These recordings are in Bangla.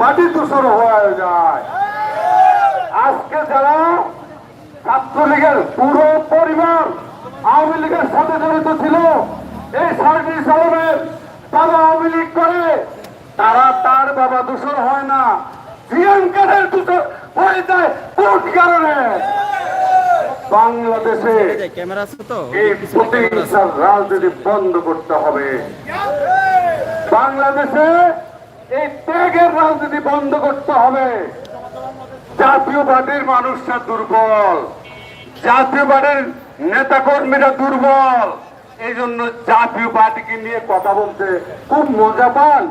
পার্টি দূষণ হয়ে যায়। আজকে যারা ছাত্রলীগের পুরো পরিবার আওয়ামী লীগের সাথে জড়িত ছিল এই সার্ভিস আলমের তারা আওয়ামী লীগ করে তারা তার বাবা দূষণ হয় না। প্রিয়াঙ্কারের দূষণ হয়ে যায় কোন কারণে। বাংলাদেশে এই প্রতিহিংসার রাজনীতি বন্ধ করতে হবে। বাংলাদেশে এই ত্যাগের রাজনীতি বন্ধ করতে হবে। জাতীয় পার্টির মানুষরা দুর্বল। জাতীয় পার্টির নেতা কর্মীরা দুর্বল। এই জন্য জাতীয় পার্টিকে নিয়ে কথা বলতে খুব মজা পান,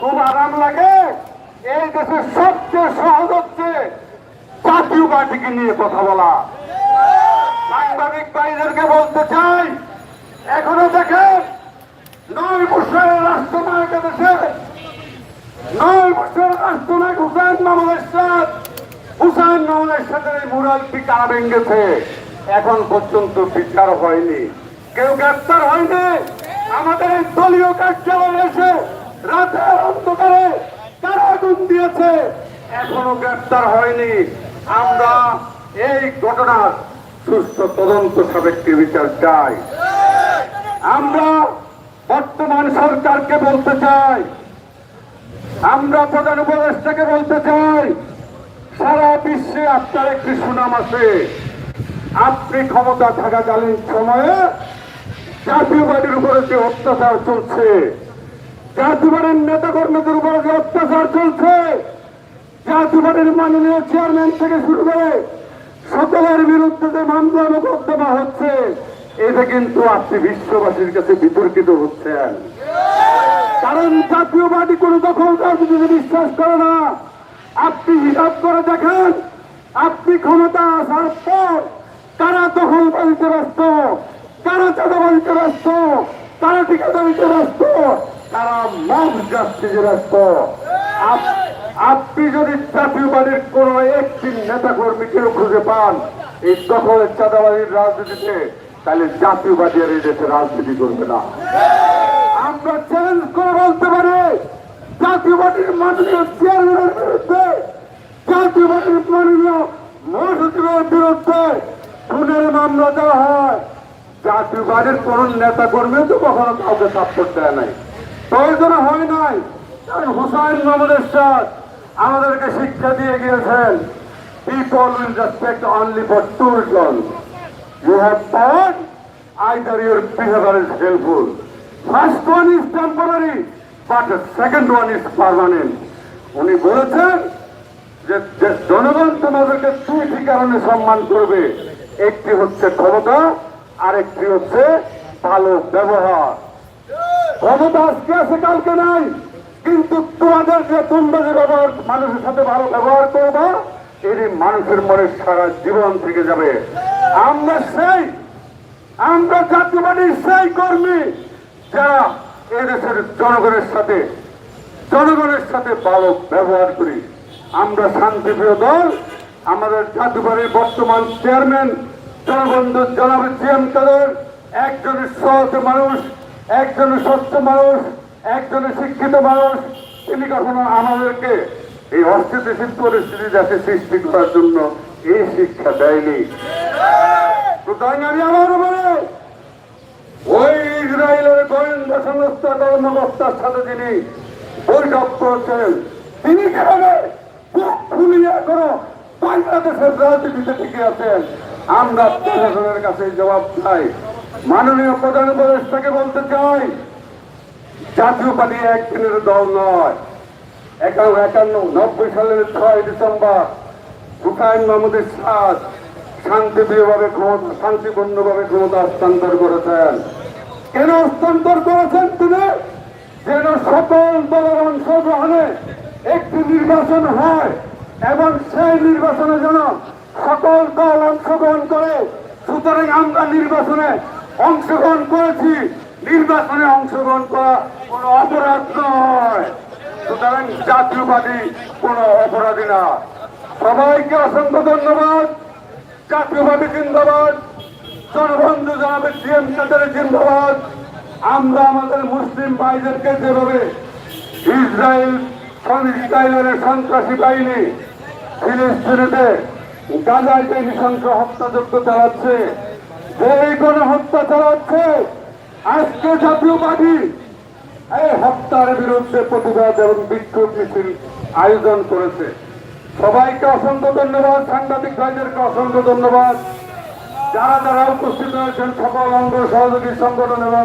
খুব আরাম লাগে। এই দেশের সবচেয়ে সহজ হচ্ছে জাতীয় পার্টিকে নিয়ে কথা বলা। সাংবাদিক ভাইদেরকে বলতে চাই, এখনও দেখেন নয় বছরের রাষ্ট্রনায়ক দেশে হুসেন মামুনের সাথ হুসেন মামুনের সাথে এই মুরালটি কারা ভেঙেছে। এখন পর্যন্ত বিচার হয়নি। কেউ গ্রেপ্তার হয়নি। আমাদের দলীয় কার্যালয়ে এসে রাতের অন্ধকারে তারা আগুন দিয়েছে। এখনও গ্রেপ্তার হয়নি। আমরা এই ঘটনার সুস্থ তদন্ত সাপেক্ষে বিচার চাই। আমরা বর্তমান সরকারকে বলতে চাই আমরা প্রধান উপদেষ্টাকে বলতে চাই, সারা বিশ্বে আপনার একটি সুনাম আছে। আপনি ক্ষমতা থাকাকালীন সময়ে জাতীয় বাড়ির উপরে যে অত্যাচার চলছে জাতীয় বাড়ির নেতা কর্মীদের উপরে যে অত্যাচার চলছে জাতীয় বাড়ির মাননীয় চেয়ারম্যান থেকে শুরু করে সকলের বিরুদ্ধে যে মামলা মোকদ্দমা হচ্ছে, এতে কিন্তু আপনি বিশ্ববাসীর কাছে বিতর্কিত হচ্ছেন। কারণ জাতীয় পার্টি কোন দখল রাজনীতিতে বিশ্বাস করে না, আপনি হিসাব করে দেখেন, আপনি ক্ষমতা আসার পর কারা দখল বাড়িতে ব্যস্ত, কারা চাঁদাবাড়িতে ব্যস্ত, কারা ঠিকাদারিতে ব্যস্ত, কারা মগ জাস্টিসে ব্যস্ত। আপ- আপনি যদি জাতীয় বাড়ির কোন একটি নেতা কর্মীকেও খুঁজে পান এই দখলের চাঁদাবাড়ির রাজনীতিতে, তাহলে জাতীয় বাড়ি আর এই দেশে রাজনীতি করবে না। চ্যালেঞ্জ করে বলতে পারি। জাতীয় পার্টির মাননীয় চেয়ারম্যানের বিরুদ্ধে জাতীয় পার্টির মাননীয় মহাসচিবের বিরুদ্ধে খুনের মামলা দেওয়া হয়। জাতীয় পার্টির কোন নেতা কর্মী তো কখনো কাউকে সাপোর্ট দেয় নাই। প্রয়োজন হয় নাই। কারণ হুসাইন মোহাম্মদের সাথ আমাদেরকে শিক্ষা দিয়ে গিয়েছেন people will respect only for two reasons You have thought either your behavior is helpful. First one is but the second one is permanent. উনি বলেছেন যে জনগণ তোমাদেরকে দুইটি কারণে সম্মান করবে। একটি হচ্ছে ক্ষমতা আর একটি হচ্ছে ভালো ব্যবহার। ক্ষমতা আজকে আছে, কালকে নাই। কিন্তু তোমাদের যে তোমরা যে ব্যবহার, মানুষের সাথে ভালো ব্যবহার করবা এটি মানুষের মনে সারা জীবন থেকে যাবে। আমরা সেই, আমরা জাতীয়বাদীর সেই কর্মী। যারা এদেশের জনগণের সাথে জনগণের সাথে ভালো ব্যবহার করি, আমরা শান্তিপ্রিয় দল, আমাদের জাতীয়বাড়ির বর্তমান চেয়ারম্যান জনবন্ধু জনাব জিএম কাদের, একজনের সহজ মানুষ, একজনের স্বচ্ছ মানুষ, একজনের শিক্ষিত মানুষ, তিনি কখনো আমাদেরকে এই অস্থিতিশীল পরিস্থিতি যাতে সৃষ্টি করার জন্য এই শিক্ষা দেয়নি। সুতরাং আমি ওই ইসরায়েলের গোয়েন্দা সংস্থা কর্মকর্তার সাথে তিনি বৈঠক করেছেন তিনি কীভাবে বাংলাদেশের রাজনীতিতে টিকে আছেন? আমরা প্রশাসনের কাছে জবাব চাই। মাননীয় প্রধান উপদেষ্টাকে বলতে চাই, জাতীয় পার্টি একদিনের দল নয়। একান্ন একান্ন, নব্বই সালের ছয় ডিসেম্বর, হুসাইন মাহমুদের সাথ শান্তিপ্রিয়ভাবে ক্ষমতা, শান্তিপূর্ণভাবে ক্ষমতা হস্তান্তর করেছেন। কেন হস্তান্তর করেছেন তিনি যেন সকল দলের অংশগ্রহণে একটি নির্বাচন হয় এবং সেই নির্বাচনে যেন সকল দল অংশগ্রহণ করে, সুতরাং আমরা নির্বাচনে অংশগ্রহণ করেছি। নির্বাচনে অংশগ্রহণ করা কোনো অপরাধ নয়। সুতরাং জাতীয়বাদী কোনো অপরাধী না। সবাইকে অসংখ্য ধন্যবাদ। জাতীয়বাদী জিন্দাবাদ। জনবন্ধু জানাবে সিএম কাদের জিন্দাবাদ। আমরা আমাদের মুসলিম ভাইদেরকে যেভাবে ইসরায়েল ইসরায়েলের সন্ত্রাসী বাহিনী ফিলিস্তিনিতে গাজায় যে নৃশংস হত্যাযজ্ঞ চালাচ্ছে এই গণহত্যা চালাচ্ছে, আজকে জাতীয় পার্টি এই হত্যার বিরুদ্ধে প্রতিবাদ এবং বিক্ষোভ মিছিল আয়োজন করেছে। সবাইকে অসংখ্য ধন্যবাদ, সাংবাদিক ভাইদেরকে অসংখ্য ধন্যবাদ। যারা যারা উপস্থিত হয়েছেন সকল অঙ্গ সহযোগী সংগঠন এবং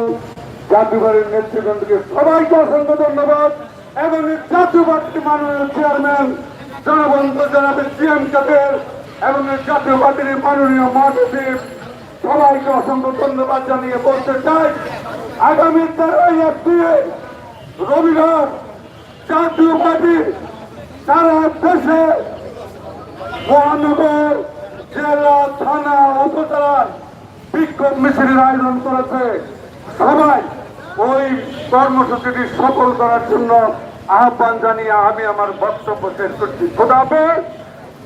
জাতীয় পার্টির নেতৃবৃন্দকে সবাইকে অসংখ্য ধন্যবাদ এবং জাতীয় মাননীয় চেয়ারম্যান জনবন্ধু জনাবে সিএম কাদের এবং জাতীয় পার্টির মাননীয় মহাসচিব সবাইকে অসংখ্য ধন্যবাদ জানিয়ে বলতে চাই, আগামী তেরোই এপ্রিল রবিবার জাতীয় পার্টি সারা দেশে মহানগর জেলা, থানা উপজেলার বিক্ষোভ মিছিলের আয়োজন করেছে। সবাই ওই কর্মসূচিটি সফল করার জন্য আহ্বান জানিয়ে আমি আমার বক্তব্য শেষ করছি। খোদাবে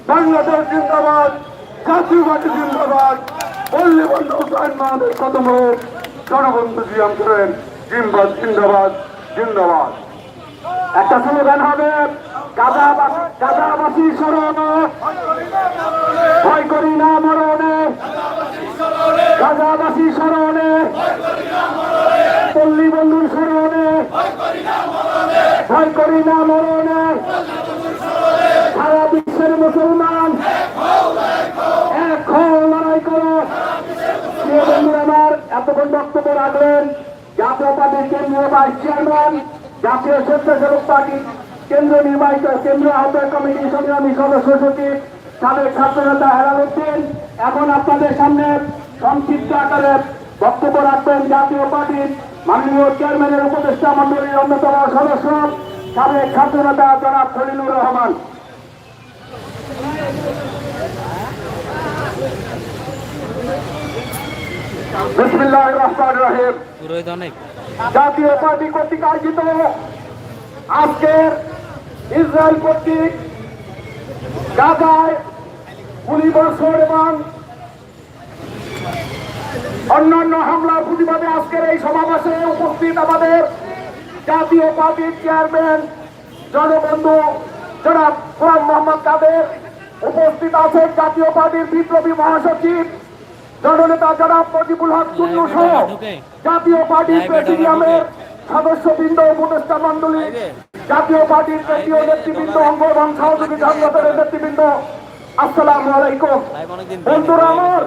বাংলাদেশ জিন্দাবাদ জাতীয় পার্টি জিন্দাবাদ পল্লীবন্ধু হুসাইন মাহমুদ কদম হোক, জনবন্ধু জিয়াম করেন জিম্বাদ জিন্দাবাদ জিন্দাবাদ। একটা স্লোগান হবে গাদাবাসী স্মরণ ভয় করি না মরণে গাদাবাসী স্মরণে পল্লী বন্ধুর স্মরণে ভয় করি না মরণে সারা বিশ্বের মুসলমান, এক লড়াই করো। আমার, এতক্ষণ বক্তব্য রাখলেন জাতীয় পার্টির কেন্দ্রীয় ভাইস চেয়ারম্যান, জাতীয় স্বেচ্ছাসেবক পার্টি কেন্দ্রীয় নির্বাচিত কেন্দ্রীয় আহ্বায়ক কমিটির সংগ্রামী সদস্য সচিব, সাবেক ছাত্রনেতা হেলাল উদ্দিন। এখন আপনাদের সামনে সংক্ষিপ্ত আকারে বক্তব্য রাখবেন জাতীয় পার্টির মাননীয় চেয়ারম্যানের উপদেষ্টা মন্ডলীর অন্যতম সদস্য। সাবেক ছাত্রনেতা জনাব খলিলুর রহমান। জাতীয় পার্টি কর্তৃক আয়োজিত আজকের ইসরায়েল কর্তৃক গাজায় গুলিবর্ষণ এবং অন্যান্য হামলার প্রতিবাদে আজকের এই সমাবেশে উপস্থিত আমাদের জাতীয় পার্টির চেয়ারম্যান জনবন্ধু জনাব গোলাম মোহাম্মদ কাদের। উপস্থিত আছেন জাতীয় পার্টির বিপ্লবী মহাসচিব জননেতা জনাব মজিবুল হক টুন্নু সহ জাতীয় পার্টির প্রেসিডিয়ামের সদস্যবৃন্দ উপদেষ্টা মন্ডলী জাতীয় পার্টির কেন্দ্রীয় নেতৃবৃন্দ অঙ্গ এবং সহযোগী সংগঠনের নেতৃবৃন্দ আসসালামু আলাইকুম। বন্ধুরা আমার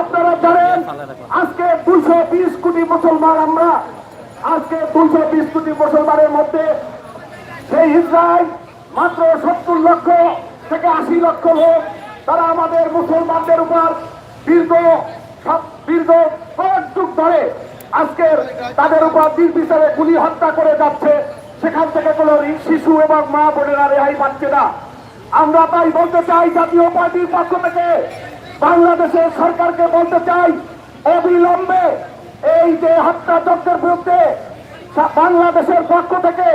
আপনারা জানেন আজকে দুশো বিশ কোটি মুসলমান আমরা আজকে দুশো বিশ কোটি মুসলমানের মধ্যে সেই ইসরায়েল মাত্র সত্তর লক্ষ থেকে আশি লক্ষ লোক, তারা আমাদের মুসলমানদের উপর দীর্ঘ দীর্ঘ কয়েক যুগ ধরে আজকের তাদের উপর নির্বিচারে গুলি হত্যা করে যাচ্ছে। সেখান থেকে কোনো শিশু এবং মা বোনেরা রেহাই পাচ্ছে না। আমরা তাই বলতে চাই, জাতীয় পার্টির পক্ষ থেকে বাংলাদেশের সরকারকে বলতে চাই, অবিলম্বে এই যে হত্যা হত্যাযজ্ঞের বিরুদ্ধে বাংলাদেশের পক্ষ থেকে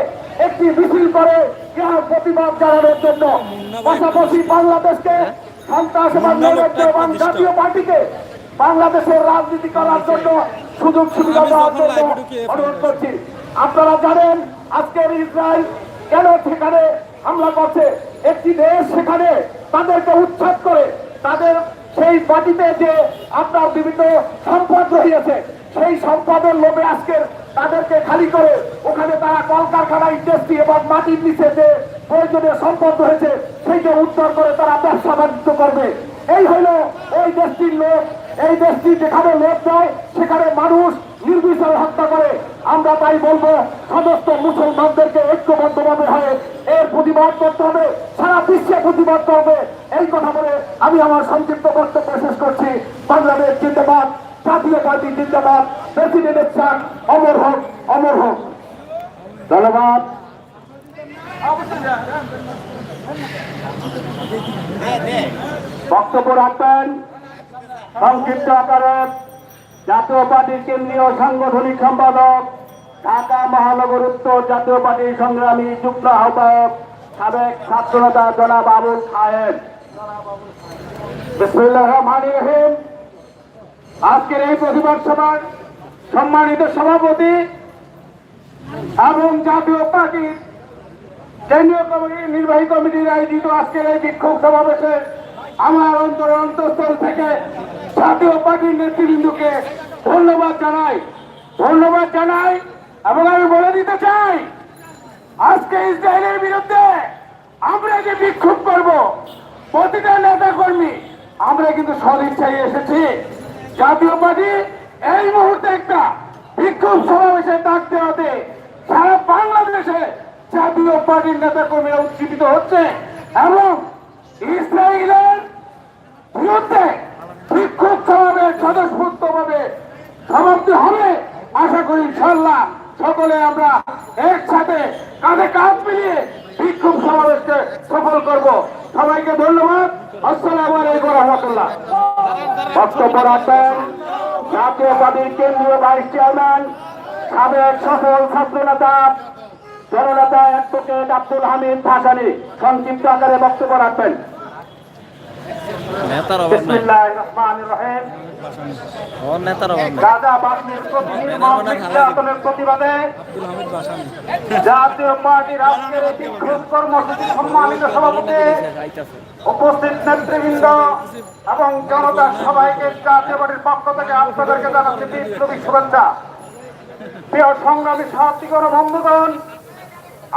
একটি মিছিল করে ইহার প্রতিবাদ জানানোর জন্য। পাশাপাশি বাংলাদেশকে এবং জাতীয় পার্টিকে বাংলাদেশের রাজনীতি করার জন্য সুযোগ সুবিধা দেওয়ার জন্য অনুরোধ করছি। আপনারা জানেন আজকের ইসরায়েল কেন সেখানে হামলা করছে? একটি দেশ সেখানে তাদেরকে উচ্ছেদ করে তাদের সেই মাটিতে যে আপনার বিভিন্ন সম্পদ রহিয়েছে সেই সম্পদের লোভে আজকের তাদেরকে খালি করে ওখানে তারা কলকারখানা ইন্ডাস্ট্রি এবং মাটির নিচে যে প্রয়োজনীয় সম্পদ রয়েছে, সেইটা উদ্ধার করে তারা ব্যবসা বাণিজ্য করবে। এই হইল ওই দেশটির লোক। এই দেশটি যেখানে লোক দেয় সেখানে মানুষ নির্বিচারে হত্যা করে। আমরা তাই বলব, সমস্ত মুসলমানদেরকে ঐক্যবদ্ধভাবে হয়ে এর প্রতিবাদ করতে হবে, সারা বিশ্বে প্রতিবাদ করবে। এই কথা বলে আমি আমার সংক্ষিপ্ত বক্তব্য শেষ করছি বাংলাদেশ জিন্দাবাদ জাতীয় পার্টি জিন্দাবাদ। প্রেসিডেন্টের চাক অমর হোক অমর হোক। ধন্যবাদ। বক্তব্য রাখবেন। সংক্ষিপ্ত আকারে জাতীয় পার্টির কেন্দ্রীয় সাংগঠনিক সম্পাদক, ঢাকা মহানগর উত্তর জাতীয় পার্টির সংগ্রামী যুগ্ম আহ্বায়ক, সাবেক ছাত্রনেতা জনাব আবুল খায়ের। বিসমিল্লাহ রহমান রহিম। আজকের এই প্রতিবাদ সভার সম্মানিত সভাপতি এবং জাতীয় পার্টির কেন্দ্রীয় কমিটি, নির্বাহী কমিটির আয়োজিত আজকের এই বিক্ষোভ সমাবেশে আমার অন্তর অন্তঃস্থল থেকে জাতীয় পার্টির নেতৃবৃন্দকে ধন্যবাদ জানাই। ধন্যবাদ জানাই এবং আমি বলে দিতে চাই, আজকে ইসরায়েলের বিরুদ্ধে আমরা যে বিক্ষোভ করব, প্রতিটা নেতা কর্মী আমরা কিন্তু সদিচ্ছায় এসেছি। জাতীয় পার্টি এই মুহূর্তে একটা বিক্ষোভ সমাবেশে ডাক দেওয়াতে সারা বাংলাদেশে জাতীয় পার্টির নেতা কর্মীরা উজ্জীবিত হচ্ছে এবং ইসরায়েলের বিরুদ্ধে বিক্ষোভ সমাবেশ স্বতঃস্ফূর্ত ভাবে সমাপ্তি হবে। আশা করি ইনশাল্লাহ সকলে আমরা একসাথে কাঁধে কাঁধ মিলিয়ে বিক্ষোভ সমাবেশকে সফল করব। সবাইকে ধন্যবাদ। আসসালাম আলাইকুম রহমতুল্লাহ। বক্তব্য রাখবেন জাতীয় পার্টির কেন্দ্রীয় ভাইস চেয়ারম্যান, সাবেক সফল ছাত্র নেতা জননেতা অ্যাডভোকেট আব্দুল হামিদ ভাসানি। সংক্ষিপ্ত আকারে বক্তব্য রাখবেন। নেতার অভাব নাই। বিসমিল্লাহির রহমানির রহিম। ওর নেতার অভাব নাই। প্রতি নির্মম নির্যাতনের প্রতিবাদে জাতীয় পার্টির আজকের এই বিক্ষোভ কর্মসূচি সম্মানিত সভাপতি উপস্থিত নেতৃবৃন্দ এবং জনতা সবাইকে জাতীয় পার্টির পক্ষ থেকে আপনাদেরকে জানাচ্ছি বিপ্লবী শুভেচ্ছা। প্রিয় সংগ্রামী সাহায্যগণ ও বন্ধুগণ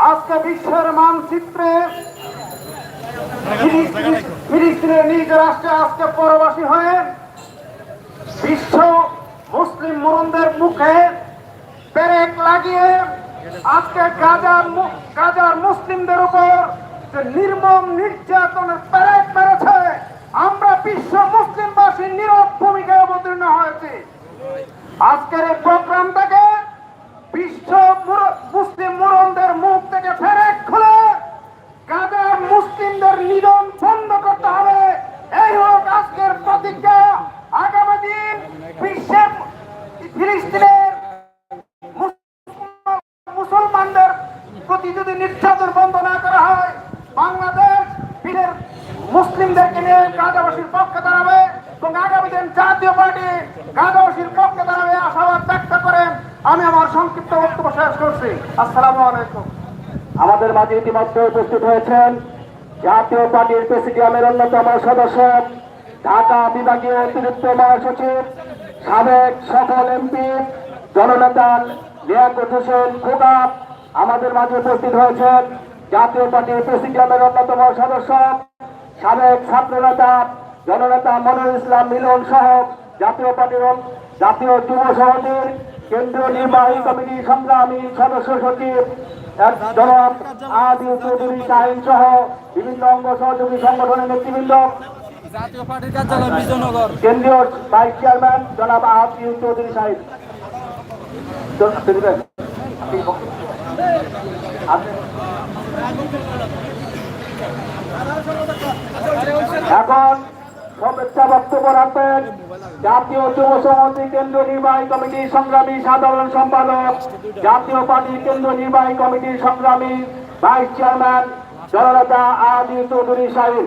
আজকে বিশ্বের মানচিত্রে ফিলিস্তিনের নিজ রাষ্ট্রে আজকে পরবাসী হয়ে বিশ্ব মুসলিম মরণদের মুখে পেরেক লাগিয়ে আজকে গাজার গাজার মুসলিমদের উপর যে নির্মম নির্যাতনের পেরেক মেরেছে, আমরা বিশ্ব মুসলিমবাসীর নীরব ভূমিকায় অবতীর্ণ হয়েছি। আজকের এই প্রোগ্রামটাকে বিশ্ব মুসলিম মুরনদের মুখ থেকে ফেরেক খুলে গাজার মুসলিমদের নিধন বন্ধ করতে হবে এই হোক আজকের প্রতিজ্ঞা আগামী দিন বিশ্বের ফিলিস্তিনের মুস- মুসলমানদের প্রতি যদি নির্যাতন বন্ধ না করা হয়, বাংলাদেশ বিশ্বের মুসলিমদেরকে নিয়ে গাজাবাসীর পক্ষে দাঁড়াবে এবং আগামী দিন জাতীয় পার্টি গাজাবাসীর পক্ষে দাঁড়াবে আশাবাদ ব্যক্ত করেন। আমি আমার সংক্ষিপ্ত বক্তব্য শেষ করছি। আসসালামু আলাইকুম। আমাদের মাঝে ইতিমধ্যে উপস্থিত হয়েছেন জাতীয় পার্টির প্রেসিডিয়ামের অন্যতম সদস্য, ঢাকা বিভাগীয় অতিরিক্ত মহাসচিব সাবেক সফল এমপি জননেতা লিয়াকত হোসেন খোকা আমাদের মাঝে উপস্থিত হয়েছেন। জাতীয় পার্টির প্রেসিডিয়ামের অন্যতম সদস্য, সাবেক ছাত্র নেতা জননেতা মনিরুল ইসলাম মিলন সহ জাতীয় পার্টির জাতীয় যুব সমিতির কেন্দ্রীয় নির্বাহী কমিটি সংগ্রামী সদস্য সচিব জনাব আদি চৌধুরী শাহিন সহ বিভিন্ন অঙ্গ সহযোগী সংগঠনের নেতৃবৃন্দ। জাতীয় পার্টির কার্যালয় বিজয়নগর। কেন্দ্রীয় ভাইস চেয়ারম্যান জনাব আদি চৌধুরী শাহিন এখন শুভেচ্ছা বক্তব্য রাখবেন জাতীয় যুব সমিতি কেন্দ্রীয় নির্বাহী কমিটির সংগ্রামী সাধারণ সম্পাদক, জাতীয় পার্টি কেন্দ্রীয় নির্বাহী কমিটির সংগ্রামী ভাইস চেয়ারম্যান জননেতা আদি চৌধুরী সাহিব।